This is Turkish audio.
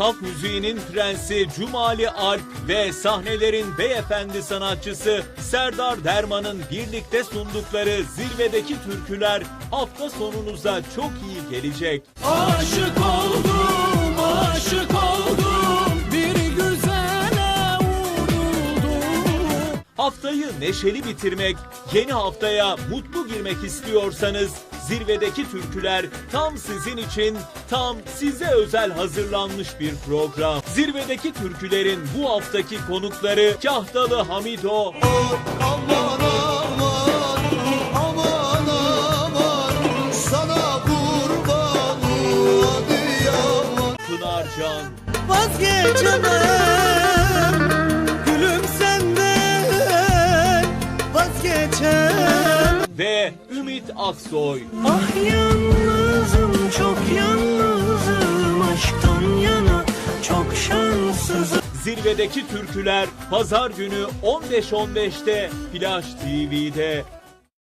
halk müziğinin prensi Cumali Alp ve sahnelerin beyefendi sanatçısı Serdar Derman'ın birlikte sundukları zirvedeki türküler hafta sonunuza çok iyi gelecek. Aşık oldum, Haftayı neşeli bitirmek, yeni haftaya mutlu girmek istiyorsanız zirvedeki türküler tam sizin için, tam size özel hazırlanmış bir program. Zirvedeki türkülerin bu haftaki konukları Kahtalı Hamido, Aman aman aman aman sana kurban Pınarcan, Vazgeçemem ve Ümit Aksoy. Ah yalnızım çok yalnızım aşktan yana çok şanssızım Zirvedeki türküler pazar günü 15.15'te Flash TV'de.